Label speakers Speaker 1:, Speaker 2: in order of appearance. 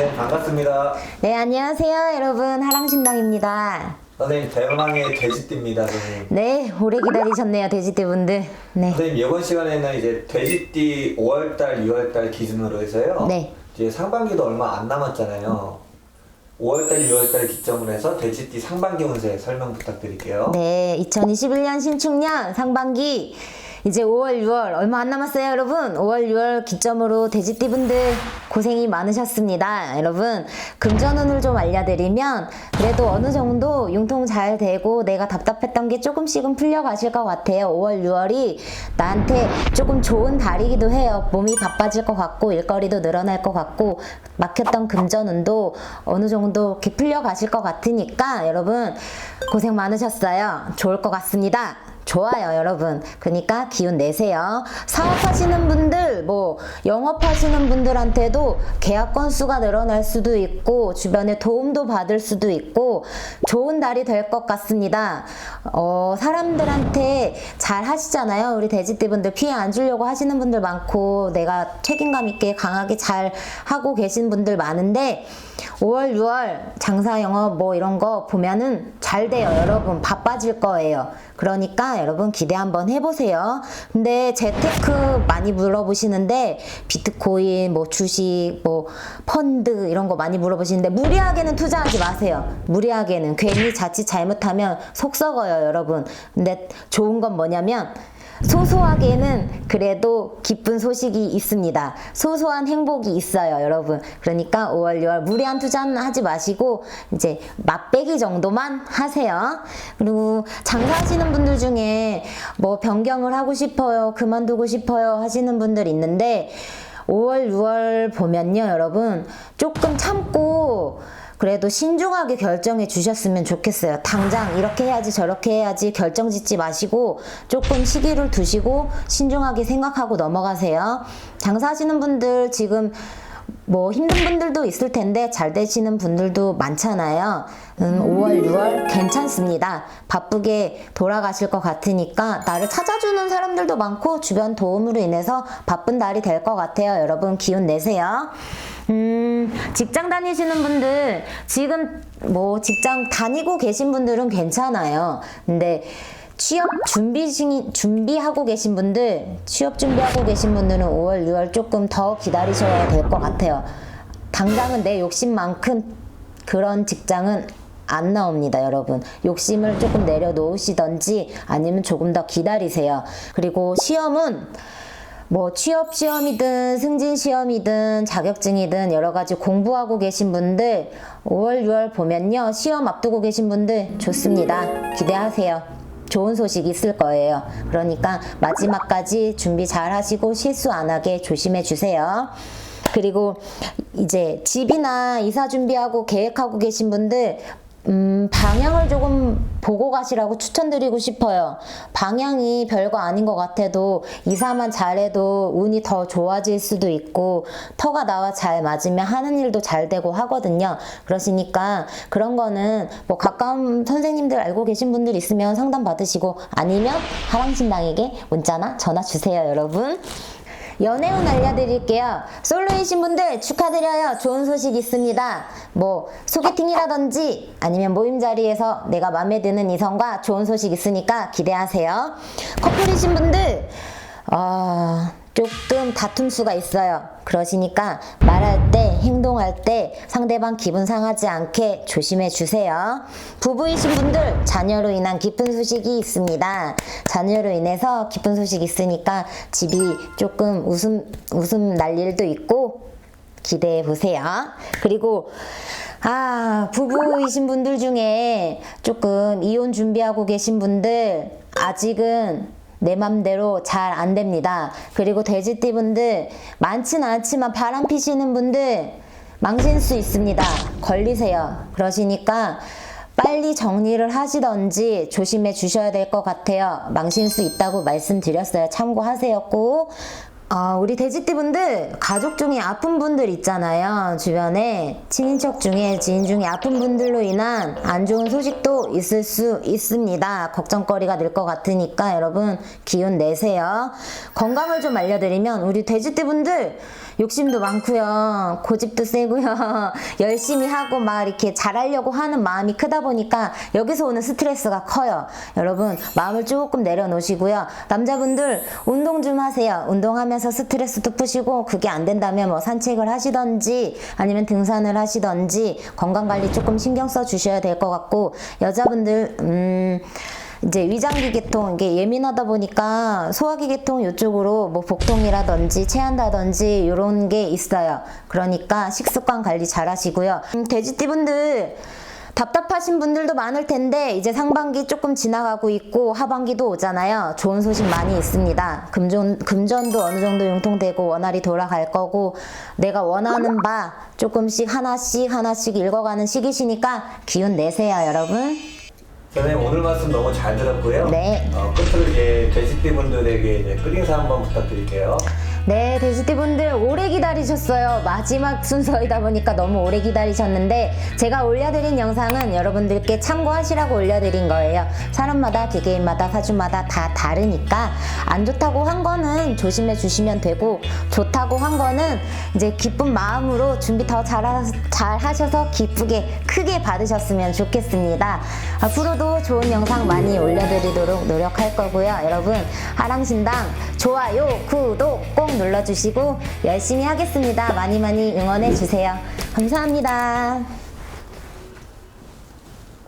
Speaker 1: 선생님 반갑습니다.
Speaker 2: 네, 안녕하세요, 여러분. 하랑신당입니다.
Speaker 1: 선생님 대망의 돼지띠입니다, 선생님.
Speaker 2: 네, 오래 기다리셨네요, 돼지띠분들. 네.
Speaker 1: 선생님 이번 시간에는 이제 돼지띠 5월달, 6월달 기준으로 해서요.
Speaker 2: 네.
Speaker 1: 이제 상반기도 얼마 안 남았잖아요. 5월달, 6월달 기점으로 해서 돼지띠 상반기 운세 설명 부탁드릴게요.
Speaker 2: 네, 2021년 신축년 상반기 이제 5월, 6월 얼마 안 남았어요, 여러분. 5월, 6월 기점으로 돼지띠분들 고생이 많으셨습니다. 여러분, 금전운을 좀 알려드리면 그래도 어느 정도 융통 잘 되고 내가 답답했던 게 조금씩은 풀려가실 것 같아요. 5월, 6월이 나한테 조금 좋은 달이기도 해요. 몸이 바빠질 것 같고 일거리도 늘어날 것 같고 막혔던 금전운도 어느 정도 이렇게 풀려가실 것 같으니까 여러분 고생 많으셨어요. 좋을 것 같습니다. 좋아요, 여러분. 그러니까 기운 내세요. 사업하시는 분들, 뭐, 영업하시는 분들한테도 계약 건수가 늘어날 수도 있고, 주변에 도움도 받을 수도 있고, 좋은 달이 될 것 같습니다. 어, 사람들한테 잘 하시잖아요. 우리 돼지띠분들 피해 안 주려고 하시는 분들 많고, 내가 책임감 있게 강하게 잘 하고 계신 분들 많은데, 5월, 6월 장사 영업 뭐 이런 거 보면은 잘 돼요. 여러분 바빠질 거예요. 그러니까 여러분 기대 한번 해보세요. 근데 재테크 많이 물어보시는데 비트코인, 뭐 주식, 뭐 펀드 이런 거 많이 물어보시는데 무리하게는 투자하지 마세요. 무리하게는 괜히 자칫 잘못하면 속 썩어요, 여러분. 근데 좋은 건 뭐냐면 소소하게는 그래도 기쁜 소식이 있습니다. 소소한 행복이 있어요, 여러분. 그러니까 5월, 6월 무리한 투자는 하지 마시고 이제 맛배기 정도만 하세요. 그리고 장사하시는 분들 중에 뭐 변경을 하고 싶어요, 그만두고 싶어요 하시는 분들 있는데 5월, 6월 보면요, 여러분 조금 참고 그래도 신중하게 결정해 주셨으면 좋겠어요. 당장 이렇게 해야지 저렇게 해야지 결정 짓지 마시고 조금 시기를 두시고 신중하게 생각하고 넘어가세요. 장사하시는 분들 지금 뭐 힘든 분들도 있을 텐데 잘 되시는 분들도 많잖아요. 음, 5월, 6월 괜찮습니다. 바쁘게 돌아가실 것 같으니까 나를 찾아주는 사람들도 많고 주변 도움으로 인해서 바쁜 날이 될 것 같아요. 여러분 기운 내세요. 음, 직장 다니시는 분들, 지금 뭐 직장 다니고 계신 분들은 괜찮아요. 근데 취업 준비 중, 준비하고 계신 분들, 취업 준비하고 계신 분들은 5월, 6월 조금 더 기다리셔야 될 것 같아요. 당장은 내 욕심만큼 그런 직장은 안 나옵니다, 여러분. 욕심을 조금 내려놓으시던지 아니면 조금 더 기다리세요. 그리고 시험은 뭐 취업 시험이든 승진 시험이든 자격증이든 여러 가지 공부하고 계신 분들 5월, 6월 보면요. 시험 앞두고 계신 분들 좋습니다. 기대하세요. 좋은 소식 있을 거예요. 그러니까 마지막까지 준비 잘 하시고 실수 안 하게 조심해 주세요. 그리고 이제 집이나 이사 준비하고 계획하고 계신 분들 음, 방향을 조금 보고 가시라고 추천드리고 싶어요. 방향이 별거 아닌 것 같아도 이사만 잘해도 운이 더 좋아질 수도 있고 터가 나와 잘 맞으면 하는 일도 잘 되고 하거든요. 그러시니까 그런 거는 뭐 가까운 선생님들 알고 계신 분들 있으면 상담 받으시고 아니면 하랑신당에게 문자나 전화 주세요, 여러분. 연애운 알려드릴게요. 솔로이신 분들 축하드려요. 좋은 소식 있습니다. 뭐 소개팅이라든지 아니면 모임 자리에서 내가 마음에 드는 이성과 좋은 소식 있으니까 기대하세요. 커플이신 분들 아 조금 다툼 수가 있어요. 그러시니까 말할 때, 행 동할 때 상대방 기분 상하지 않게 조심해 주세요. 부부이신 분들 자녀로 인한 기쁜 소식이 있습니다. 자녀로 인해서 기쁜 소식 있으니까 집이 조금 웃음 웃음 날 일도 있고 기대해 보세요. 그리고 아, 부부이신 분들 중에 조금 이혼 준비하고 계신 분들 아직은 내 맘대로 잘 안 됩니다. 그리고 돼지띠 분들 많진 않지만 바람 피시는 분들 망신 수 있습니다. 걸리세요. 그러시니까 빨리 정리를 하시던지 조심해 주셔야 될 것 같아요. 망신 수 있다고 말씀드렸어요. 참고하세요 꼭. 아, 우리 돼지띠분들 가족 중에 아픈 분들 있잖아요. 주변에 친인척 중에 지인 중에 아픈 분들로 인한 안 좋은 소식도 있을 수 있습니다. 걱정거리가 될것 같으니까 여러분 기운 내세요. 건강을 좀 알려드리면 우리 돼지띠분들 욕심도 많고요. 고집도 세고요. 열심히 하고 막 이렇게 잘하려고 하는 마음이 크다 보니까 여기서 오는 스트레스가 커요. 여러분, 마음을 조금 내려놓으시고요. 남자분들 운동 좀 하세요. 운동하면서 스트레스도 푸시고 그게 안 된다면 뭐 산책을 하시던지 아니면 등산을 하시던지 건강 관리 조금 신경 써 주셔야 될 것 같고 여자분들 음 이제 위장기 계통 이게 예민하다 보니까 소화기 계통 이쪽으로 뭐 복통이라든지 체한다든지 이런 게 있어요. 그러니까 식습관 관리 잘 하시고요. 음, 돼지띠분들 답답하신 분들도 많을 텐데 이제 상반기 조금 지나가고 있고 하반기도 오잖아요. 좋은 소식 많이 있습니다. 금전 금전도 어느 정도 융통되고 원활히 돌아갈 거고 내가 원하는 바 조금씩 하나씩 하나씩 읽어가는 시기시니까 기운 내세요, 여러분.
Speaker 1: 선생님 오늘 말씀 너무 잘 들었고요.
Speaker 2: 네.
Speaker 1: 어, 끝으로 이제 돼지띠 분들에게 이제 끝인사 한번 부탁드릴게요.
Speaker 2: 네, 돼지띠분들 오래 기다리셨어요. 마지막 순서이다 보니까 너무 오래 기다리셨는데 제가 올려드린 영상은 여러분들께 참고하시라고 올려드린 거예요. 사람마다 개개인마다 사주마다 다 다르니까 안 좋다고 한 거는 조심해 주시면 되고 좋다고 한 거는 이제 기쁜 마음으로 준비 더 잘 하셔서 기쁘게 크게 받으셨으면 좋겠습니다. 앞으로도 좋은 영상 많이 올려드리도록 노력할 거고요. 여러분 하랑신당 좋아요, 구독 꼭 눌러주시고 열심히 하겠습니다. 많이 많이 응원해 주세요. 감사합니다.